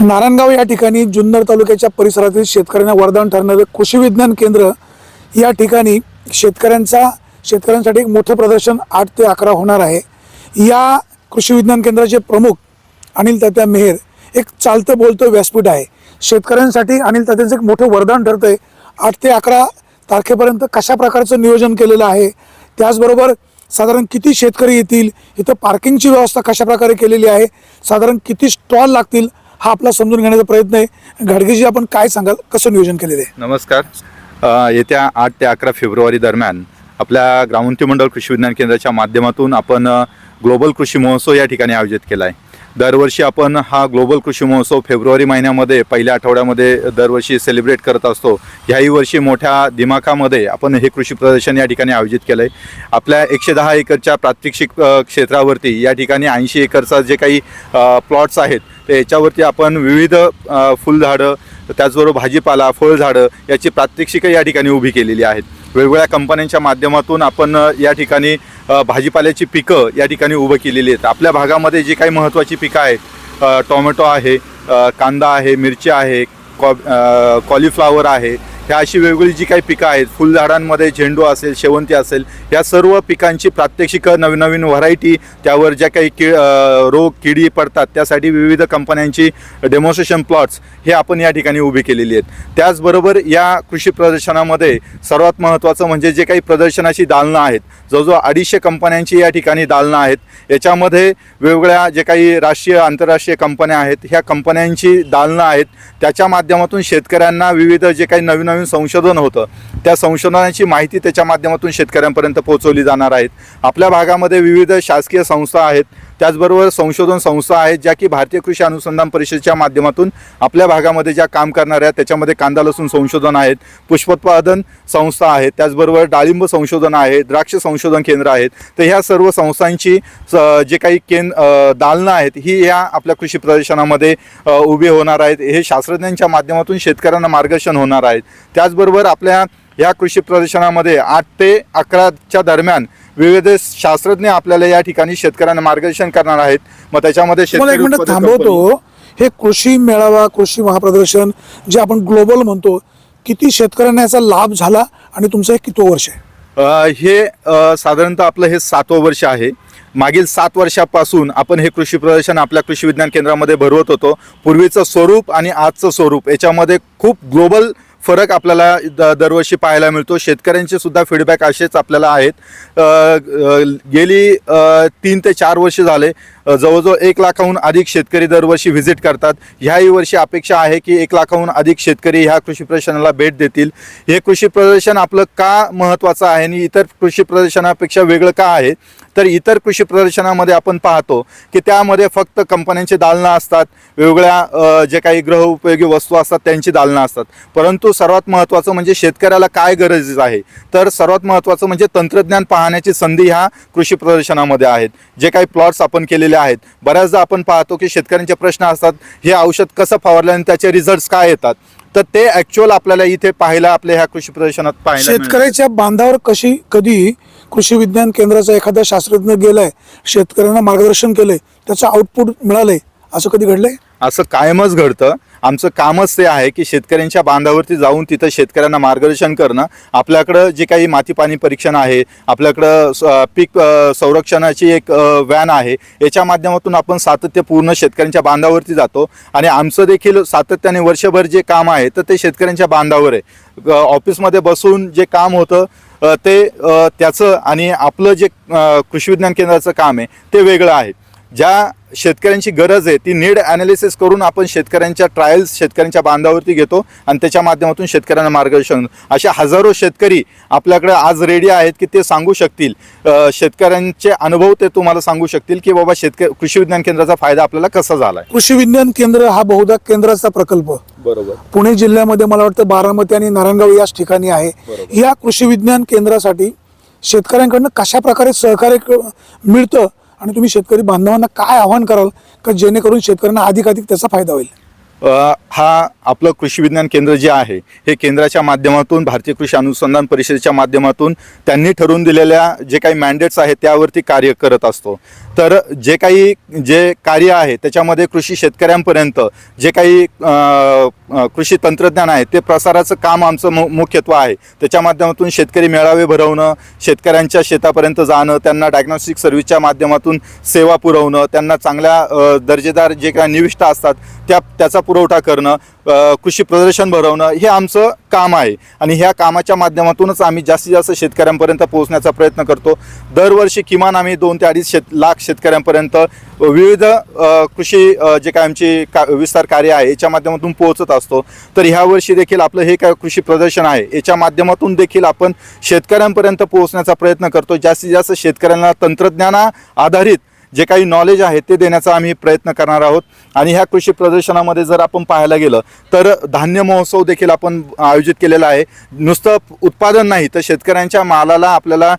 नारायणगाव या ठिकाणी जुन्नर तालुक्याच्या परिसरातील शेतकऱ्यांना वरदान ठरणारे कृषी विज्ञान केंद्र या ठिकाणी शेतकऱ्यांचा शेतकऱ्यांसाठी एक मोठं प्रदर्शन आठ ते अकरा होणार आहे. या कृषी विज्ञान केंद्राचे प्रमुख अनिल तात्या मेहेर एक चालतं बोलतं व्यासपीठ आहे. शेतकऱ्यांसाठी अनिल तात्यांचं एक मोठं वरदान ठरतं आहे आठ ते अकरा तारखेपर्यंत कशा प्रकारचं नियोजन केलेलं आहे? त्याचबरोबर साधारण किती शेतकरी येतील? इथं पार्किंगची व्यवस्था कशा प्रकारे केलेली आहे? साधारण किती स्टॉल लागतील? हा आपला समजून घेण्याचा प्रयत्न आहे. घाडगेजी आपण काय सांगाल? कसं नियोजन केलेलं आहे? नमस्कार. येत्या आठ ते अकरा फेब्रुवारी दरम्यान आपल्या ग्रामोन्ती मंडळ कृषी विज्ञान केंद्राच्या माध्यमातून आपण ग्लोबल कृषी महोत्सव या ठिकाणी आयोजित केला आहे दरवर्षी आपण हा ग्लोबल कृषी महोत्सव फेब्रुवारी महिन्यामध्ये पहिल्या आठवड्यामध्ये दरवर्षी सेलिब्रेट करत असतो. ह्याही वर्षी मोठ्या दिमाखामध्ये आपण हे कृषी प्रदर्शन या ठिकाणी आयोजित केलं आहे आपल्या एकशे दहा एकरच्या प्रात्यक्षिक क्षेत्रावरती या ठिकाणी ऐंशी एकरचा जे काही प्लॉट्स आहेत तर याच्यावरती आपण विविध फुलझाडं त्याचबरोबर भाजीपाला फळझाडं याची प्रात्यक्षिकं या ठिकाणी उभी केलेली आहेत. वेगवेगळ्या कंपन्यांच्या माध्यमातून आपण या ठिकाणी भाजीपाल्याची पिकं या ठिकाणी उभं केलेली आहेत. आपल्या भागामध्ये जी काही महत्त्वाची पिकं आहेत टोमॅटो आहे कांदा आहे मिरची आहे कॉ अ, कॉलीफ्लावर आहे ह्या अशी वेगवेगळी जी काही पिकं आहेत फुलझाडांमध्ये झेंडू असेल शेवंती असेल या सर्व पिकांची प्रात्यक्षिकं नवीन नवीन व्हरायटी त्यावर ज्या काही कि रोग किडी पडतात त्यासाठी विविध कंपन्यांची डेमॉन्स्ट्रेशन प्लॉट्स हे आपण या ठिकाणी उभी केलेली आहेत. त्याचबरोबर या कृषी प्रदर्शनामध्ये सर्वात महत्त्वाचं म्हणजे जे काही प्रदर्शनाची दालनं आहेत जवळजवळ अडीचशे कंपन्यांची या ठिकाणी दालनं आहेत. याच्यामध्ये वेगवेगळ्या जे काही राष्ट्रीय आंतरराष्ट्रीय कंपन्या आहेत ह्या कंपन्यांची दालनं आहेत. त्याच्या माध्यमातून शेतकऱ्यांना विविध जे काही नवीन नवीन संशोधन होतं. त्या संशोधनाची माहिती त्याच्या माध्यमातून शेतकऱ्यांपर्यंत पोहोचवली जाणार आहेत. आपल्या भागामध्ये विविध शासकीय संस्था आहेत. त्याचबरोबर संशोधन संस्था आहेत ज्या की भारतीय कृषी अनुसंधान परिषदेच्या माध्यमातून आपल्या भागामध्ये ज्या काम करणाऱ्या त्याच्यामध्ये कांदा लसूण संशोधन आहेत पुष्पोत्पादन संस्था आहेत त्याचबरोबर डाळिंब संशोधन आहे द्राक्ष संशोधन केंद्र आहेत. तर ह्या सर्व संस्थांची स- जे काही केंद दालनं आहेत ही या आपल्या कृषी प्रदर्शनामध्ये उभे उभी होणार आहेत. हे शास्त्रज्ञांच्या माध्यमातून शेतकऱ्यांना मार्गदर्शन होणार आहेत. त्याचबरोबर आपल्या या कृषी प्रदर्शनामध्ये आठ ते अकराच्या दरम्यान विविध शास्त्रज्ञ आपल्याला या ठिकाणी शेतकऱ्यांना मार्गदर्शन करणार आहेत. मग त्याच्यामध्ये शेतकरी थांबवतो. हे कृषी मेळावा कृषी महाप्रदर्शन जे आपण ग्लोबल म्हणतो किती शेतकऱ्यांना याचा लाभ झाला आणि तुमचं हे किती वर्ष आहे? हे साधारणतः आपलं हे सातवं वर्ष आहे. मागील सात वर्षापासून आपण हे कृषी प्रदर्शन आपल्या कृषी विज्ञान केंद्रामध्ये भरवत होतो. पूर्वीचं स्वरूप आणि आजचं स्वरूप याच्यामध्ये खूप ग्लोबल फरक आपल्याला द दरवर्षी पाहायला मिळतो. शेतकऱ्यांचे सुद्धा फीडबॅक असेच आपल्याला आहेत. गेली तीन ते चार वर्ष झाले. जवळजवळ एक लाखाहून अधिक शेतकरी दरवर्षी व्हिजिट करतात. ह्याही वर्षी अपेक्षा आहे की एक लाखाहून अधिक शेतकरी ह्या कृषी प्रदर्शनाला भेट देतील. हे कृषी प्रदर्शन आपलं का महत्त्वाचं आहे आणि इतर कृषी प्रदर्शनापेक्षा वेगळं का आहे? तर इतर कृषी प्रदर्शनामध्ये आपण पाहतो की त्यामध्ये फक्त कंपन्यांची दालनं असतात वेगवेगळ्या जे काही ग्रह उपयोगी वस्तू असतात त्यांची दालनं असतात. परंतु सर्वात महत्त्वाचं म्हणजे शेतकऱ्याला काय गरज आहे? तर सर्वात महत्त्वाचं म्हणजे तंत्रज्ञान पाहण्याची संधी ह्या कृषी प्रदर्शनामध्ये आहेत. जे काही प्लॉट्स आपण केलेले आहेत बऱ्याचदा आपण पाहतो की शेतकऱ्यांचे प्रश्न असतात हे औषध कसं फवारल्याने त्याचे रिझल्ट्स काय येतात? तर ते ॲक्च्युअल आपल्याला इथे पाहायला आपल्या ह्या कृषी प्रदर्शनात पाहायला शेतकऱ्याच्या बांधावर कशी कधी कृषी विज्ञान केंद्राचा एखादा शास्त्रज्ञ गेलाय शेतकऱ्यांना मार्गदर्शन केलंय त्याचं आउटपुट मिळालंय असं कधी घडलंय? असं कायमच घडतं. आमचं कामच ते आहे की शेतकऱ्यांच्या बांधावरती जाऊन तिथं शेतकऱ्यांना मार्गदर्शन करणं. आपल्याकडं जे काही माती पाणी परीक्षण आहे आपल्याकडं स- पीक संरक्षणाची एक व्हॅन आहे याच्या माध्यमातून आपण सातत्यपूर्ण शेतकऱ्यांच्या बांधावरती जातो. आणि आमचं देखील सातत्याने वर्षभर जे काम आहे तर ते शेतकऱ्यांच्या बांधावर आहे. ऑफिसमध्ये बसून जे काम होतं ते त्याचं आणि आपलं जे कृषी विज्ञान केंद्राचं काम आहे ते वेगळं आहे. ज्या शेतकऱ्यांची गरज आहे ती नीड ॲनालिसिस करून आपण शेतकऱ्यांच्या ट्रायल्स शेतकऱ्यांच्या बांधावरती घेतो आणि त्याच्या माध्यमातून शेतकऱ्यांना मार्गदर्शन असे हजारो शेतकरी आपल्याकडे आज रेडी आहेत की ते सांगू शकतील. शेतकऱ्यांचे अनुभव ते तुम्हाला सांगू शकतील की बाबा शेतकरी कृषी विज्ञान केंद्राचा फायदा आपल्याला कसा झाला आहे कृषी विज्ञान केंद्र हा बहुधा केंद्राचा प्रकल्प. बरोबर. पुणे जिल्ह्यामध्ये मला वाटतं बारामती आणि नारायणगाव याच ठिकाणी आहे. या कृषी विज्ञान केंद्रासाठी शेतकऱ्यांकडनं कशा प्रकारे सहकार्य मिळतं आणि तुम्ही शेतकरी बांधवांना काय आव्हान कराल का जेणेकरून शेतकऱ्यांना अधिकाधिक त्याचा फायदा होईल? हा आपलं कृषी विज्ञान केंद्र जे आहे हे केंद्राच्या माध्यमातून भारतीय कृषी अनुसंधान परिषदेच्या माध्यमातून त्यांनी ठरवून दिलेल्या जे काही मॅन्डेट्स आहेत त्यावरती कार्य करत असतो. तर जे काही जे कार्य आहे त्याच्यामध्ये कृषी शेतकऱ्यांपर्यंत जे काही कृषी तंत्रज्ञान आहे ते प्रसाराचं काम आमचं मु मुख्यत्व आहे. त्याच्या माध्यमातून शेतकरी मेळावे भरवणं शेतकऱ्यांच्या शेतापर्यंत जाणं त्यांना डायग्नॉस्टिक सर्व्हिसच्या माध्यमातून सेवा पुरवणं त्यांना चांगल्या दर्जेदार जे काही निविष्ठा असतात त्या त्याचा पुरवठा करणं कृषी प्रदर्शन भरवणं हे आमचं काम आहे. आणि ह्या कामाच्या माध्यमातूनच आम्ही जास्तीत जास्त शेतकऱ्यांपर्यंत पोहोचण्याचा प्रयत्न करतो. दरवर्षी किमान आम्ही दोन ते अडीच शेत लाख शेतकऱ्यांपर्यंत विविध कृषी जे काय आमची का विस्तार कार्य आहे याच्या माध्यमातून पोहोचत असतो. तर ह्या वर्षी देखील आपलं हे काय कृषी प्रदर्शन आहे याच्या माध्यमातून देखील आपण शेतकऱ्यांपर्यंत पोहोचण्याचा प्रयत्न करतो. जास्तीत जास्त शेतकऱ्यांना तंत्रज्ञाना आधारित जे काही नॉलेज आहे ते देण्याचा आम्ही प्रयत्न करणार आहोत. आणि ह्या कृषी प्रदर्शनामध्ये जर आपण पाहायला गेलं तर धान्य महोत्सव देखील आपण आयोजित केलेला आहे. नुसतं उत्पादन नाही तर शेतकऱ्यांच्या मालाला आपल्याला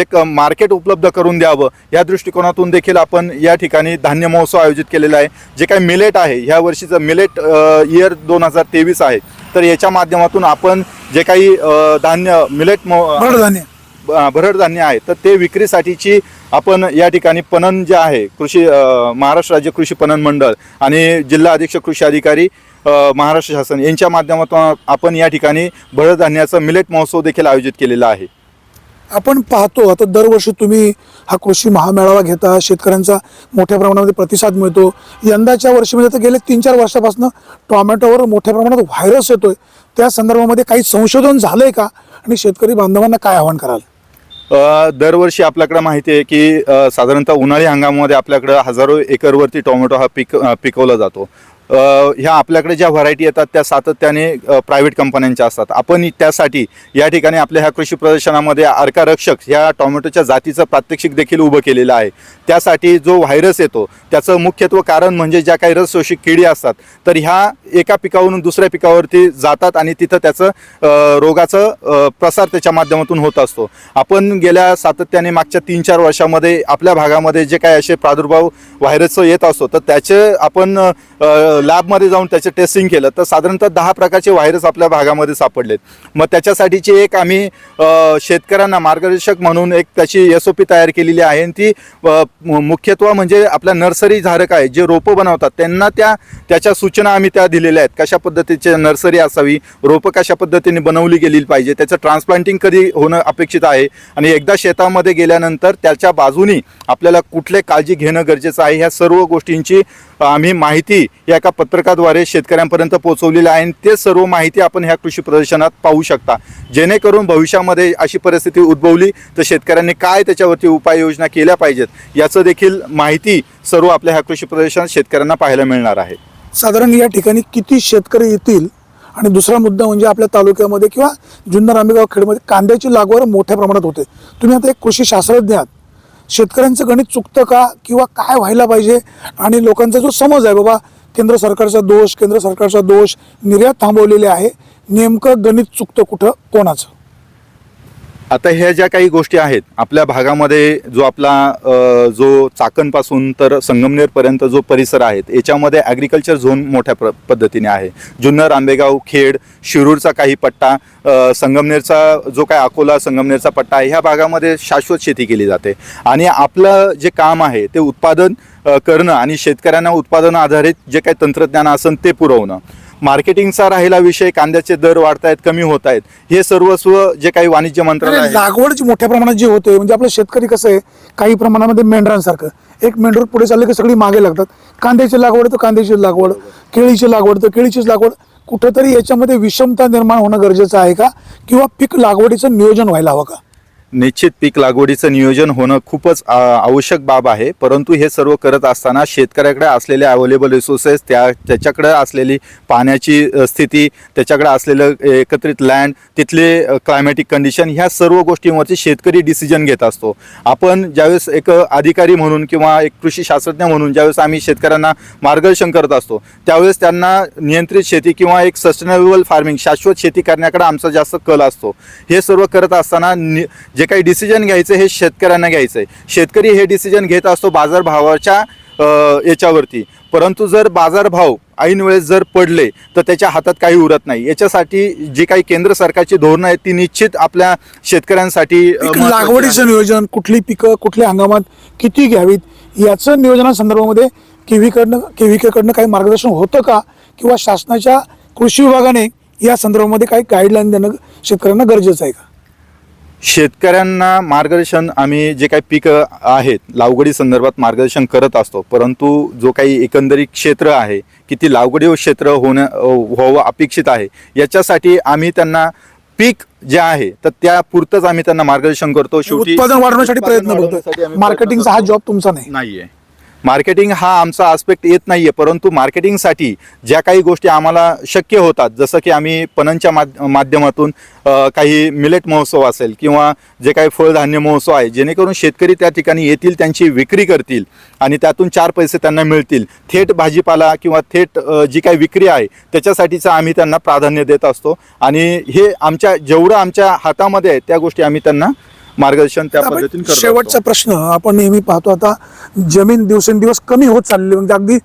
एक मार्केट उपलब्ध करून द्यावं. या दृष्टिकोनातून देखील आपण या ठिकाणी धान्य महोत्सव आयोजित केलेला आहे. जे काही मिलेट आहे ह्या वर्षीचं मिलेट इयर दोन हजार तेवीस आहे. तर याच्या माध्यमातून आपण जे काही धान्य मिलेट मो कडधान्य भरडधान्य भरड धान्य आहे तर ते विक्रीसाठीची आपण या ठिकाणी पणन जे आहे कृषी महाराष्ट्र राज्य कृषी पणन मंडळ आणि जिल्हा अधीक्षक कृषी अधिकारी महाराष्ट्र शासन यांच्या माध्यमातून आपण या ठिकाणी भरड धान्याचा मिलेट महोत्सव देखील आयोजित केलेला आहे. आपण पाहतो आता दरवर्षी तुम्ही हा कृषी महामेळावा घेता शेतकऱ्यांचा मोठ्या प्रमाणामध्ये प्रतिसाद मिळतो. यंदाच्या वर्षी म्हणजे तर गेले तीन चार वर्षापासून टोमॅटोवर मोठ्या प्रमाणात व्हायरस येतोय. त्या संदर्भामध्ये काही संशोधन झालंय का? आणि शेतकरी बांधवांना काय आव्हान कराल? दरवर्षी आपल्याकडे माहिती आहे की साधारणतः उन्हाळी हंगामामध्ये आपल्याकडं हजारो एकरवरती टोमॅटो हा पिक पिकवला जातो. ह्या आपल्याकडे ज्या व्हरायटी येतात त्या सातत्याने प्रायव्हेट कंपन्यांच्या असतात. आपण त्यासाठी या ठिकाणी आपल्या ह्या कृषी प्रदर्शनामध्ये अर्का रक्षक ह्या टोमॅटोच्या जातीचं प्रात्यक्षिक देखील उभं केलेलं आहे. त्यासाठी जो व्हायरस येतो त्याचं मुख्यत्व कारण म्हणजे ज्या काही रसशोषिक किडी असतात तर ह्या एका पिकावरून दुसऱ्या पिकावरती जातात आणि तिथं त्याचं रोगाचं प्रसार त्याच्या माध्यमातून होत असतो. आपण गेल्या सातत्याने मागच्या तीन चार वर्षामध्ये आपल्या भागामध्ये जे काही असे प्रादुर्भाव व्हायरसचं येत असतो तर त्याचे आपण लॅबमध्ये जाऊन त्याचे टेस्टिंग केलं तर साधारणतः दहा प्रकारचे व्हायरस आपल्या भागामध्ये सापडलेत. मग त्याच्यासाठीची एक आम्ही शेतकऱ्यांना मार्गदर्शक म्हणून एक त्याची एस ओ पी तयार केलेली आहे. आणि ती मुख्यत्वे मुख्यत्व म्हणजे आपल्या नर्सरी धारक आहे जे रोपं बनवतात त्यांना त्या त्याच्या सूचना आम्ही त्या दिलेल्या आहेत. कशा पद्धतीची नर्सरी असावी रोपं कशा पद्धतीने बनवली गेली पाहिजे त्याचं ट्रान्सप्लांटिंग कधी होणं अपेक्षित आहे? आणि एकदा शेतामध्ये गेल्यानंतर त्याच्या बाजूनी आपल्याला कुठले काळजी घेणं गरजेचं आहे? ह्या सर्व गोष्टींची आम्ही माहिती या एका पत्रकाद्वारे शेतकऱ्यांपर्यंत पोहोचवलेली आहे आणि ते सर्व माहिती आपण ह्या कृषी प्रदर्शनात पाहू शकता. जेणेकरून भविष्यामध्ये अशी परिस्थिती उद्भवली तर शेतकऱ्यांनी काय त्याच्यावरती उपाययोजना केल्या पाहिजेत याचं देखील माहिती सर्व आपल्या ह्या कृषी प्रदर्शनात शेतकऱ्यांना पाहायला मिळणार आहे. साधारण या ठिकाणी किती शेतकरी येतील? आणि दुसरा मुद्दा म्हणजे आपल्या तालुक्यामध्ये किंवा जुन्नर आंबेगाव खेडमध्ये कांद्याची लागवड मोठ्या प्रमाणात होते. तुम्ही आता एक कृषी शास्त्रज्ञ आहात. शेतकऱ्यांचं गणित चुकतं का? किंवा काय व्हायला पाहिजे? आणि लोकांचा जो समज आहे बाबा केंद्र सरकारचा दोष केंद्र सरकारचा दोष निर्यात थांबवलेले आहे. नेमकं गणित चुकतं कुठं? कोणाचं? आता ह्या ज्या काही गोष्टी आहेत आपल्या भागामध्ये जो आपला जो चाकणपासून तर संगमनेरपर्यंत जो परिसर आहे याच्यामध्ये ॲग्रिकल्चर झोन मोठ्या प्र पद्धतीने आहे. जुन्नर आंबेगाव खेड शिरूरचा काही पट्टा संगमनेरचा जो काय अकोला संगमनेरचा पट्टा आहे ह्या भागामध्ये शाश्वत शेती केली जाते. आणि आपलं जे काम आहे ते उत्पादन करणं आणि शेतकऱ्यांना उत्पादन आधारित जे काही तंत्रज्ञान असेल ते पुरवणं. मार्केटिंगचा राहिला विषय कांद्याचे दर वाढत आहेत कमी होत आहेत हे सर्वस्व जे काही वाणिज्य मंत्रालय लागवड मोठ्या प्रमाणात जी होते म्हणजे आपलं शेतकरी कसं आहे काही प्रमाणामध्ये मेंढरांसारखं. एक मेंढर पुढे चालले की सगळी मागे लागतात. कांद्याची लागवड तर कांद्याची लागवड केळीची लागवड तर केळीचीच लागवड. कुठंतरी याच्यामध्ये विषमता निर्माण होणं गरजेचं आहे का? किंवा पीक लागवडीचं नियोजन व्हायला हवं का? निश्चित पीक लागवडीचं नियोजन होणं खूपच आवश्यक बाब आहे. परंतु हे सर्व करत असताना शेतकऱ्याकडे असलेले अवेलेबल रिसोर्सेस त्या त्याच्याकडे असलेली पाण्याची स्थिती त्याच्याकडे असलेलं एकत्रित लँड तिथले क्लायमॅटिक कंडिशन ह्या सर्व गोष्टींवरती शेतकरी डिसिजन घेत असतो. आपण ज्यावेळेस एक अधिकारी म्हणून किंवा एक कृषी शास्त्रज्ञ म्हणून ज्यावेळेस आम्ही शेतकऱ्यांना मार्गदर्शन करत असतो त्यावेळेस त्यांना नियंत्रित शेती किंवा एक सस्टेनेबल फार्मिंग शाश्वत शेती करण्याकडे आमचा जास्त कल असतो. हे सर्व करत असताना नि जे काही डिसिजन घ्यायचं हे शेतकऱ्यांना घ्यायचं आहे शेतकरी हे डिसिजन घेत असतो बाजारभावाच्या याच्यावरती. परंतु जर बाजारभाव ऐन वेळेस जर पडले तर त्याच्या हातात काही उरत नाही. याच्यासाठी जी काही केंद्र सरकारची धोरणं आहेत ती निश्चित आपल्या शेतकऱ्यांसाठी लागवडीचं नियोजन कुठली पिकं कुठल्या हंगामात किती घ्यावीत याचं नियोजनासंदर्भामध्ये केव्हीकडनं केव्हीकेकडनं काही मार्गदर्शन होतं का? किंवा शासनाच्या कृषी विभागाने या संदर्भामध्ये काही गाईडलाईन देणं शेतकऱ्यांना गरजेचं आहे का? शेतकऱ्यांना मार्गदर्शन आम्ही जे काही पिकं आहेत लागवडी संदर्भात मार्गदर्शन करत असतो परंतु जो काही एकंदरीत क्षेत्र आहे किती लागवडी क्षेत्र होणं व्हावं अपेक्षित आहे याच्यासाठी आम्ही त्यांना पीक जे आहे तर त्या पुरतच आम्ही त्यांना मार्गदर्शन करतो. शेवटी उत्पादन वाढवण्यासाठी प्रयत्न करतो मार्केटिंगचा हा जॉब तुमचा नाही. नाहीये. मार्केटिंग हा आमचा आस्पेक्ट येत नाही आहे परंतु मार्केटिंगसाठी ज्या काही गोष्टी आम्हाला शक्य होतात जसं की आम्ही पणनच्या माध- माध्यमातून काही मिलेट महोत्सव असेल किंवा जे काही फळधान्य महोत्सव आहे जेणेकरून शेतकरी त्या ठिकाणी येतील त्यांची विक्री करतील आणि त्यातून चार पैसे त्यांना मिळतील. थेट भाजीपाला किंवा थेट जी काही विक्री आहे त्याच्यासाठीचं आम्ही त्यांना प्राधान्य देत असतो आणि हे आमच्या जेवढं आमच्या हातामध्ये आहे त्या गोष्टी आम्ही त्यांना मार्गदर्शन त्या आपण पद्धतीने करत असतो. शेवटचा प्रश्न आपण नेहमी पाहतो आता जमीन दिवसेंदिवस कमी होत चाललेली म्हणजे अगदी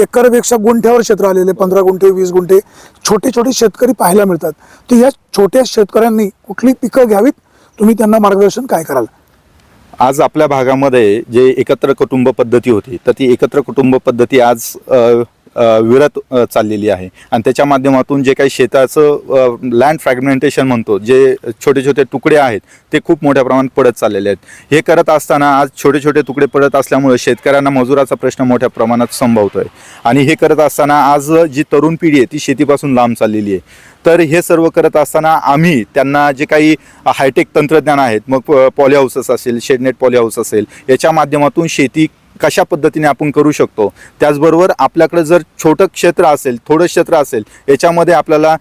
एकरपेक्षा गुंठ्यावर क्षेत्र आलेले पंधरा गुंठे वीस गुंठे छोटे छोटे शेतकरी पाहायला मिळतात. तर या छोट्या शेतकऱ्यांनी कुठली पिकं घ्यावीत? तुम्ही त्यांना मार्गदर्शन काय कराल? आज आपल्या भागामध्ये जे एकत्र कुटुंब पद्धती होती तर ती एकत्र कुटुंब पद्धती आज अ, विरत चाललेली आहे. आणि त्याच्या माध्यमातून जे काही शेताचं लँड फ्रॅगमेंटेशन म्हणतो जे छोटे छोटे तुकडे आहेत ते खूप मोठ्या प्रमाणात पडत चाललेले आहेत. हे करत असताना आज छोटे छोटे तुकडे पडत असल्यामुळे शेतकऱ्यांना मजुराचा प्रश्न मोठ्या प्रमाणात संभवतो आहे आणि हे करत असताना आज जी तरुण पिढी आहे ती शेतीपासून लांब चाललेली आहे. तर हे सर्व करत असताना आम्ही त्यांना जे काही हायटेक तंत्रज्ञान आहेत मग पॉली हाऊसेस असेल शेडनेट पॉली हाऊस असेल याच्या माध्यमातून शेती कशा पद्धतीने आपण करू शकतो? त्याचबरोबर आपल्याकडे जर छोटं क्षेत्र असेल थोडं क्षेत्र असेल याच्यामध्ये आपल्याला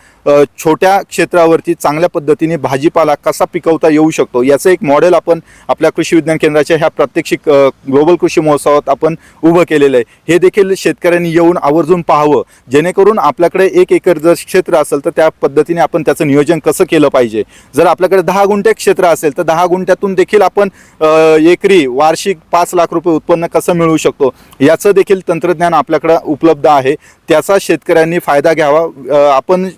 छोट्या क्षेत्रावरती चांगल्या पद्धतीने भाजीपाला कसा पिकवता येऊ शकतो? याचं एक मॉडेल आपण आपल्या कृषी विज्ञान केंद्राच्या ह्या प्रात्यक्षिक ग्लोबल कृषी महोत्सवात आपण उभं केलेलं आहे. हे देखील शेतकऱ्यांनी येऊन आवर्जून पाहावं. जेणेकरून आपल्याकडे एक एकर जर क्षेत्र असेल तर त्या पद्धतीने आपण त्याचं नियोजन कसं केलं पाहिजे? जर आपल्याकडे दहा गुंठे क्षेत्र असेल तर दहा गुंठ्यातून देखील आपण एकरी वार्षिक पाच लाख रुपये उत्पन्न कसं मिळवू शकतो. याचं देखील तंत्रज्ञान आपल्याकडं उपलब्ध आहे. त्याचा शेतकऱ्यांनी फायदा घ्यावा. आपण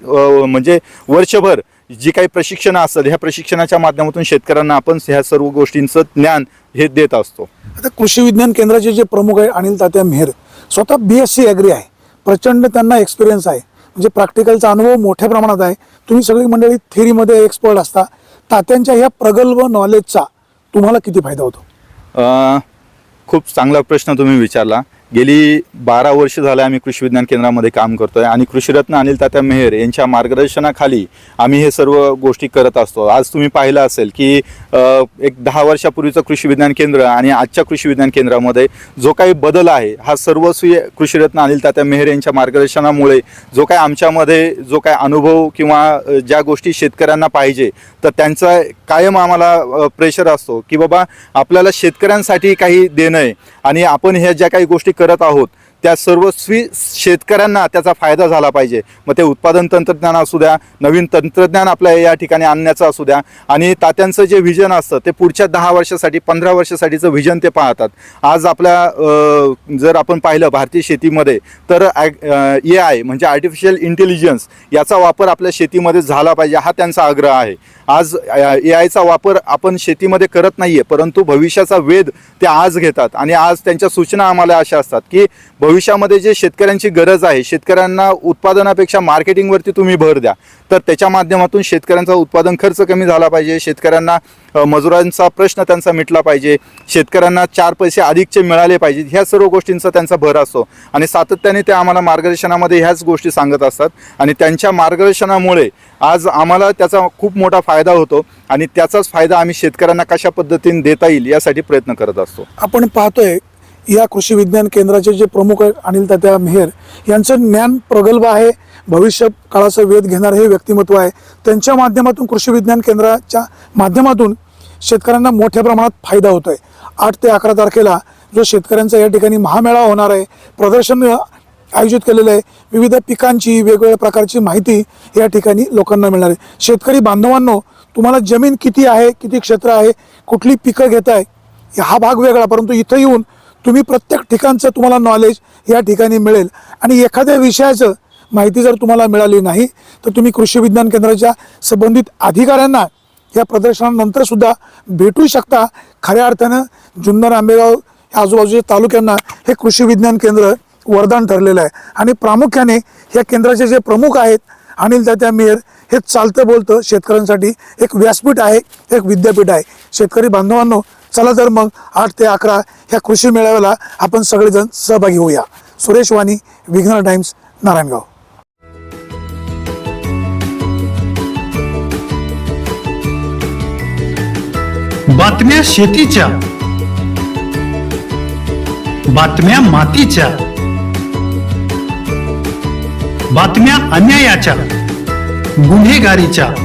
म्हणजे वर्षभर जी काही प्रशिक्षणं असतात ह्या प्रशिक्षणाच्या माध्यमातून शेतकऱ्यांना आपण ह्या सर्व गोष्टींचं ज्ञान हे देत असतो. आता कृषी विज्ञान केंद्राचे जे प्रमुख आहे अनिल तात्या मेहर स्वतः बी एस सी ॲग्री आहे. प्रचंड त्यांना एक्सपिरियन्स आहे. म्हणजे प्रॅक्टिकलचा अनुभव मोठ्या प्रमाणात आहे. तुम्ही सगळी मंडळी थेरीमध्ये एक्सपर्ट असता. तात्यांच्या ह्या प्रगल्भ नॉलेजचा तुम्हाला किती फायदा होतो? खूप चांगला प्रश्न तुम्ही विचारला. गेली बारा वर्ष झाले आम्ही कृषी विज्ञान केंद्रामध्ये काम करतो आहे आणि कृषीरत्न अनिल तात्या मेहर यांच्या मार्गदर्शनाखाली आम्ही हे सर्व गोष्टी करत असतो. आज तुम्ही पाहिलं असेल की एक दहा वर्षापूर्वीचं कृषी विज्ञान केंद्र आणि आजच्या कृषी विज्ञान केंद्रामध्ये जो काही बदल आहे हा सर्वस्वी कृषीरत्न अनिल तात्या मेहर यांच्या मार्गदर्शनामुळे जो काही आमच्यामध्ये जो काही अनुभव किंवा ज्या गोष्टी शेतकऱ्यांना पाहिजे तर त्यांचा कायम आम्हाला प्रेशर असतो की बाबा आपल्याला शेतकऱ्यांसाठी काही देणं आहे आणि आपण ह्या ज्या काही गोष्टी करत आहोत. त्या सर्वस्वी शेतकऱ्यांना त्याचा फायदा झाला पाहिजे. मग ते उत्पादन तंत्रज्ञान असू द्या नवीन तंत्रज्ञान आपल्या या ठिकाणी आणण्याचं असू द्या आणि तात्यांचं जे व्हिजन असतं ते पुढच्या दहा वर्षासाठी पंधरा वर्षासाठीचं व्हिजन ते पाहतात. आज आपल्या जर आपण पाहिलं भारतीय शेतीमध्ये तर ए आय म्हणजे आर्टिफिशियल इंटेलिजन्स याचा वापर आपल्या शेतीमध्ये झाला पाहिजे हा त्यांचा आग्रह आहे. आज ए आयचा वापर आपण शेतीमध्ये करत नाही आहे परंतु भविष्याचा वेध ते आज घेतात आणि आज त्यांच्या सूचना आम्हाला अशा असतात की भवि भविष्यामध्ये जे शेतकऱ्यांची गरज आहे शेतकऱ्यांना उत्पादनापेक्षा मार्केटिंगवरती तुम्ही भर द्या. तर त्याच्या माध्यमातून शेतकऱ्यांचा उत्पादन खर्च कमी झाला पाहिजे शेतकऱ्यांना मजुरांचा प्रश्न त्यांचा मिटला पाहिजे शेतकऱ्यांना चार पैसे अधिकचे मिळाले पाहिजेत ह्या सर्व गोष्टींचा त्यांचा भर असतो. आणि सातत्याने ते आम्हाला मार्गदर्शनामध्ये ह्याच गोष्टी सांगत असतात. आणि त्यांच्या मार्गदर्शनामुळे आज आम्हाला त्याचा खूप मोठा फायदा होतो आणि त्याचाच फायदा आम्ही शेतकऱ्यांना कशा पद्धतीने देता येईल यासाठी प्रयत्न करत असतो. आपण पाहतोय या कृषी विज्ञान केंद्राचे जे प्रमुख आहेत अनिल तात्या मेहर यांचं ज्ञान प्रगल्भ आहे भविष्य काळाचं वेध घेणारं हे व्यक्तिमत्व आहे. त्यांच्या माध्यमातून कृषी विज्ञान केंद्राच्या माध्यमातून शेतकऱ्यांना मोठ्या प्रमाणात फायदा होतो आहे आठ ते अकरा तारखेला जो शेतकऱ्यांचा या ठिकाणी महामेळा होणार आहे प्रदर्शन आयोजित केलेलं आहे विविध पिकांची वेगवेगळ्या प्रकारची माहिती या ठिकाणी लोकांना मिळणार आहे. शेतकरी बांधवांनो तुम्हाला जमीन किती आहे किती क्षेत्र आहे कुठली पिकं घेताय हा भाग वेगळा परंतु इथं येऊन तुम्ही प्रत्येक ठिकाणचं तुम्हाला नॉलेज या ठिकाणी मिळेल. आणि एखाद्या विषयाचं माहिती जर तुम्हाला मिळाली नाही तर तुम्ही कृषी विज्ञान केंद्राच्या संबंधित अधिकाऱ्यांना या प्रदर्शनानंतर सुद्धा भेटू शकता. खऱ्या अर्थानं जुन्नर आंबेगाव या आजूबाजूच्या तालुक्यांना हे कृषी विज्ञान केंद्र वरदान ठरलेलं आहे. आणि प्रामुख्याने या केंद्राचे जे प्रमुख आहेत अनिल तात्या मेयर हे चालतं बोलतं शेतकऱ्यांसाठी एक व्यासपीठ आहे एक विद्यापीठ आहे. शेतकरी बांधवांनो चला तर मग आठ ते अकरा ह्या कृषी मेळाव्याला आपण सगळेजण सहभागी होऊया. सुरेश वाणी विघ्नर टाइम्स नारायणगाव. बातम्या शेतीच्या. बातम्या मातीच्या. बातम्या अन्यायाच्या. गुन्हेगारीच्या.